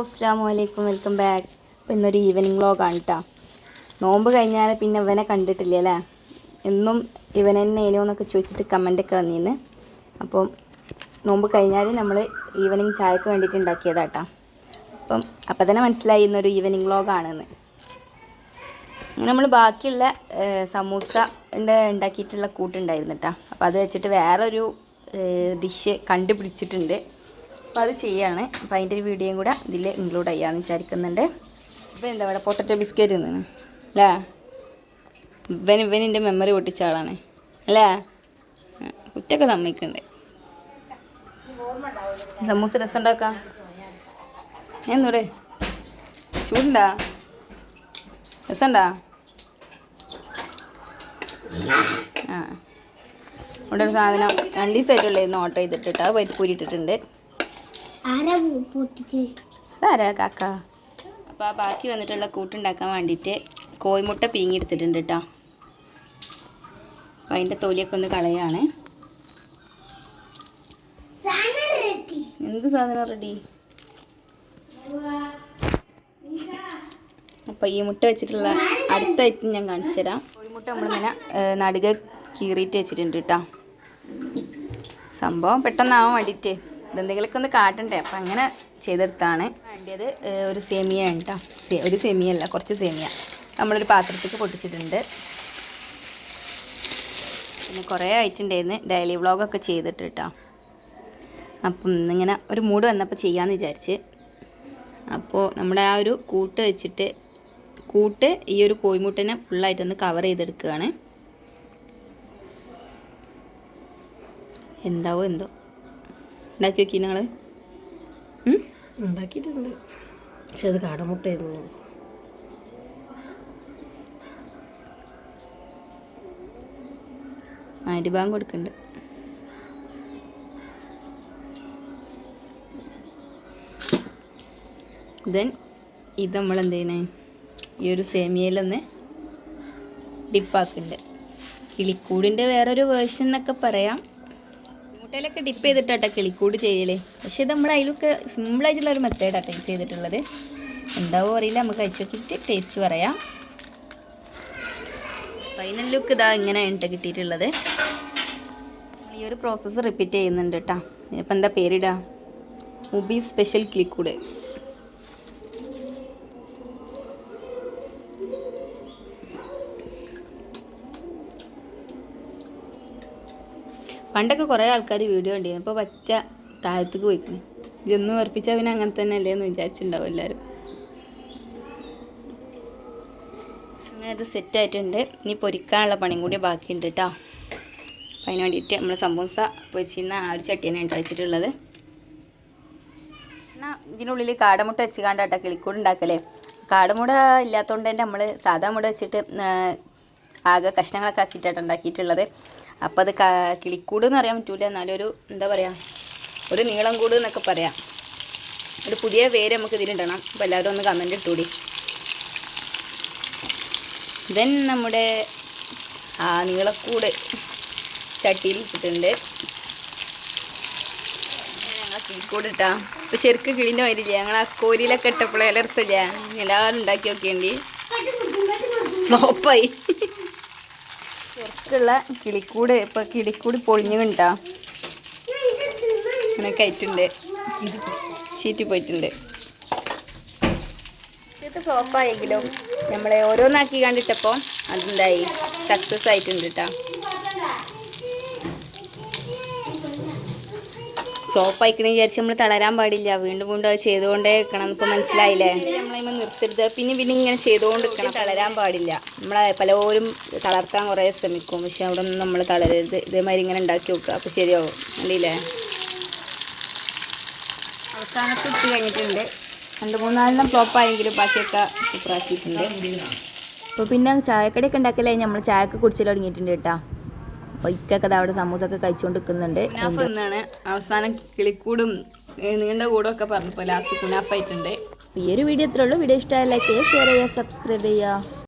അസ്സാം വലൈക്കും welcome back അപ്പോൾ ഇന്നൊരു ഈവനിങ് വ്ളോഗാണ് കേട്ടോ നോമ്പ് കഴിഞ്ഞാൽ പിന്നെ ഇവനെ കണ്ടിട്ടില്ല അല്ലേ? എന്നും ഇവൻ തന്നെ ഏനോ എന്നൊക്കെ ചോദിച്ചിട്ട് കമന്റൊക്കെ വന്നിന്ന്. അപ്പം നോമ്പ് കഴിഞ്ഞാൽ നമ്മൾ ഈവനിങ് ചായക്ക് വേണ്ടിയിട്ട് ഉണ്ടാക്കിയതാട്ടോ അപ്പം അപ്പം തന്നെ മനസ്സിലായി ഇന്നൊരു ഈവനിങ് വ്ളോഗാണെന്ന് നമ്മൾ ബാക്കിയുള്ള സമൂസ ഉണ്ട് ഉണ്ടാക്കിയിട്ടുള്ള കൂട്ടുണ്ടായിരുന്നു കേട്ടോ അപ്പോൾ അത് വെച്ചിട്ട് വേറൊരു ഡിഷ് കണ്ടുപിടിച്ചിട്ടുണ്ട്. അപ്പോൾ അത് ചെയ്യാണ്. അപ്പോൾ അതിന്റെ ഒരു വീഡിയോയും കൂടെ ഇതിൽ ഇൻക്ലൂഡ് ചെയ്യാമെന്ന് വിചാരിക്കുന്നുണ്ട്. ഇപ്പം എന്താ പറയുക പൊട്ടറ്റോ ബിസ്ക്കറ്റ് തിന്നു? അല്ലേ ഇവൻ ഇവനിന്റെ മെമ്മറി പൊട്ടിച്ച ആളാണ്. അല്ലേ കുറ്റൊക്കെ സമ്മതിക്കുന്നുണ്ട് സമൂസ രസം ഉണ്ടാക്കാം എന്നൂടെ ചൂടുണ്ടാ? രസമുണ്ടാ ആ. ഇവിടെ ഒരു സാധനം രണ്ട് ദിവസമായിട്ടുള്ള ഇന്ന് ഓർഡർ ചെയ്തിട്ടിട്ട് പരിപ്പൂരി ഇട്ടിട്ടുണ്ട്. ആരാ കാക്ക? അപ്പോൾ ആ ബാക്കി വന്നിട്ടുള്ള കൂട്ടുണ്ടാക്കാൻ വേണ്ടിയിട്ട് കോഴിമുട്ട പീങ്ങിയെടുത്തിട്ടുണ്ട് കേട്ടോ അപ്പോൾ അതിന്റെ തൊലിയൊക്കെ ഒന്ന് കളയാണ്. എന്ത് സാധനം റെഡി? അപ്പോൾ ഈ മുട്ട വെച്ചിട്ടുള്ള അടുത്ത ഐറ്റം ഞാൻ കാണിച്ചു തരാം. കോഴിമുട്ട നമ്മളിങ്ങനെ നടുക കീറിയിട്ട് വെച്ചിട്ടുണ്ട് കേട്ടോ സംഭവം പെട്ടെന്നാവാൻ വേണ്ടിയിട്ട്. ഇതെന്തെങ്കിലുമൊക്കെ ഒന്ന് കാട്ടണ്ടേ? അപ്പം അങ്ങനെ ചെയ്തെടുത്താണ്. വേണ്ടത് ഒരു സേമിയ കേട്ടോ ഒരു സേമിയ അല്ല കുറച്ച് സേമിയ. നമ്മളൊരു പാത്രത്തേക്ക് പൊട്ടിച്ചിട്ടുണ്ട്. പിന്നെ കുറേ ആയിട്ടുണ്ടായിരുന്നു. ഡെയിലി വ്ളോഗൊക്കെ ചെയ്തിട്ട് കേട്ടോ അപ്പം ഇന്നിങ്ങനെ ഒരു മൂഡ് വന്നപ്പോൾ ചെയ്യാമെന്ന് വിചാരിച്ച്. അപ്പോൾ നമ്മുടെ ആ ഒരു കൂട്ട് വെച്ചിട്ട് കൂട്ട് ഈ ഒരു കോഴിമുട്ടനെ ഫുള്ളായിട്ടൊന്ന് കവർ ചെയ്തെടുക്കുകയാണ് എന്താവോ എന്തോ. ഉണ്ടാക്കി നോക്കി ഞങ്ങൾ ഉണ്ടാക്കിയിട്ടുണ്ട്. പക്ഷെ അത് കാടമുട്ടയായിരുന്നു. അരിഭാഗം കൊടുക്കുന്നുണ്ട് ദെൻ ഇത് നമ്മൾ എന്ത് ചെയ്യണേ ഈ ഒരു സേമിയയിലൊന്ന് ഡിപ്പാക്കുന്നുണ്ട് കിളിക്കൂടിന്റെ വേറൊരു വേർഷൻ എന്നൊക്കെ പറയാം. മുട്ടയിലൊക്കെ ഡിപ്പ് ചെയ്തിട്ടാട്ടോ കിളിക്കൂട് ചെയ്യലേ. പക്ഷേ ഇത് നമ്മൾ അതിലൊക്കെ സിമ്പിളായിട്ടുള്ള ഒരു മെത്തേഡാണ് യൂസ് ചെയ്തിട്ടുള്ളത്. എന്താവോ അറിയില്ല നമുക്ക് അയച്ചു നോക്കിയിട്ട് ടേസ്റ്റ് പറയാം. ഫൈനൽ ലുക്ക് ഇതാ ഇങ്ങനെയാണ് ട്ടോ കിട്ടിയിട്ടുള്ളത്. ഈ ഒരു പ്രോസസ്സ് റിപ്പീറ്റ് ചെയ്യുന്നുണ്ട് കേട്ടോ ഇനിയിപ്പോൾ എന്താ പേരിടുക മുബി സ്പെഷ്യൽ ക്ലിക്കൂട് പണ്ടൊക്കെ കുറേ ആൾക്കാർ വീഡിയോ ഉണ്ടായിരുന്നു അപ്പോൾ പച്ച താഴത്തേക്ക് പോയിക്കണേ. ഇതൊന്നും ഉറപ്പിച്ചാൽ പിന്നെ അങ്ങനെ തന്നെ അല്ലേ എന്ന് വിചാരിച്ചിട്ടുണ്ടാവും എല്ലാവരും അങ്ങനെ അത് സെറ്റായിട്ടുണ്ട് ഇനി പൊരിക്കാനുള്ള പണിയും കൂടി ബാക്കിയുണ്ട് കേട്ടോ അപ്പം അതിന് വേണ്ടിയിട്ട് നമ്മൾ സമൂസ പൊരിച്ചിരുന്ന ആ ഒരു ചട്ടിയാണ് കേട്ടോ വെച്ചിട്ടുള്ളത്. എന്നാൽ ഇതിനുള്ളിൽ കാടമുട്ട വെച്ച് കാണ്ടാട്ടോ കിളിക്കൂട് ഉണ്ടാക്കലേ. കാടമുട ഇല്ലാത്തതുകൊണ്ട് തന്നെ നമ്മൾ സാധാ മുട വെച്ചിട്ട് ആകെ കഷ്ണങ്ങളൊക്കെ ആക്കിയിട്ടാണ് ഉണ്ടാക്കിയിട്ടുള്ളത്. അപ്പോൾ അത് കിളിക്കൂട് എന്ന് അറിയാൻ പറ്റൂല. എന്നാലും ഒരു എന്താ പറയുക ഒരു നീളം കൂട് എന്നൊക്കെ പറയാം. ഒരു പുതിയ പേര് നമുക്ക് ഇതിലിടണം. അപ്പോൾ എല്ലാവരും ഒന്ന് കമന്റ് ഇട്ടൂടി. ദെൻ നമ്മുടെ ആ നീളക്കൂട് ചട്ടിയിൽ ഇട്ടിട്ടുണ്ട്. ഞങ്ങൾ കിളിക്കൂട് ഇട്ടാ ഇപ്പൊ ശരിക്കും കിളിന്റെ വരില്ല ഞങ്ങൾ ആ കോരിയിലൊക്കെ ഇട്ടപ്പോഴേ അലർത്തില്ല എല്ലാവരും ഉണ്ടാക്കി നോക്കിയേണ്ടി ഫ്ലോപ്പായി പുറത്തുള്ള കിളിക്കൂട് ഇപ്പൊ കിളിക്കൂട് പൊളിഞ്ഞു കണ്ടാ. അങ്ങനെ കയറ്റുണ്ട്. ചീറ്റി പോയിട്ടുണ്ട്. ഇത് ഫ്ലോപ്പായെങ്കിലും നമ്മൾ ഓരോന്നാക്കി കണ്ടിട്ടപ്പോൾ അതെന്തായി സക്സസ് ആയിട്ടുണ്ട് കേട്ടോ ഫ്ലോപ്പ് ആയിക്കണെന്ന് വിചാരിച്ച് നമ്മൾ തളരാൻ പാടില്ല. വീണ്ടും വീണ്ടും അത് ചെയ്തുകൊണ്ടേ നിൽക്കണം എന്നിപ്പോൾ മനസ്സിലായില്ലേ? നമ്മളിമ്മ നിർത്തരുത്. പിന്നെ പിന്നെ ഇങ്ങനെ ചെയ്തുകൊണ്ട് നിൽക്കണം തളരാൻ പാടില്ല. നമ്മൾ പലരും തളർത്താൻ കുറേ ശ്രമിക്കും. പക്ഷെ അവിടെ ഒന്നും നമ്മൾ തളരരുത്. ഇതേമാതിരി ഇങ്ങനെ ഉണ്ടാക്കി നോക്കുക അപ്പോൾ ശരിയാവും. കണ്ടില്ലേ? അവസാനത്തെ ഇട്ട് കഴിഞ്ഞിട്ടുണ്ട്. രണ്ട് മൂന്നാലെണ്ണം ഫ്ലോപ്പ് ആയെങ്കിലും ബാക്കിയൊക്കെ സൂപ്പറാക്കിയിട്ടുണ്ട് അപ്പോൾ പിന്നെ ചായക്കടിയൊക്കെ ഉണ്ടാക്കലേ നമ്മൾ ചായക്ക് കുടിച്ചിൽ തുടങ്ങിയിട്ടുണ്ട് കേട്ടോ. ദാ അവിടെ സമൂസൊക്കെ കഴിച്ചുകൊണ്ട് നിൽക്കുന്നുണ്ട് എന്നാണ്. അവസാനം കിളിക്കൂടും നീണ്ട കൂടും ഒക്കെ പറഞ്ഞപ്പോൾ ലാസ്റ്റ് കുനാഫായിട്ടുണ്ട് ഈ ഒരു വീഡിയോ ഇത്രയുള്ളൂ വീഡിയോ ഇഷ്ടമായ ലൈക്ക് ചെയ്യുക ഷെയർ ചെയ്യുക സബ്സ്ക്രൈബ് ചെയ്യുക.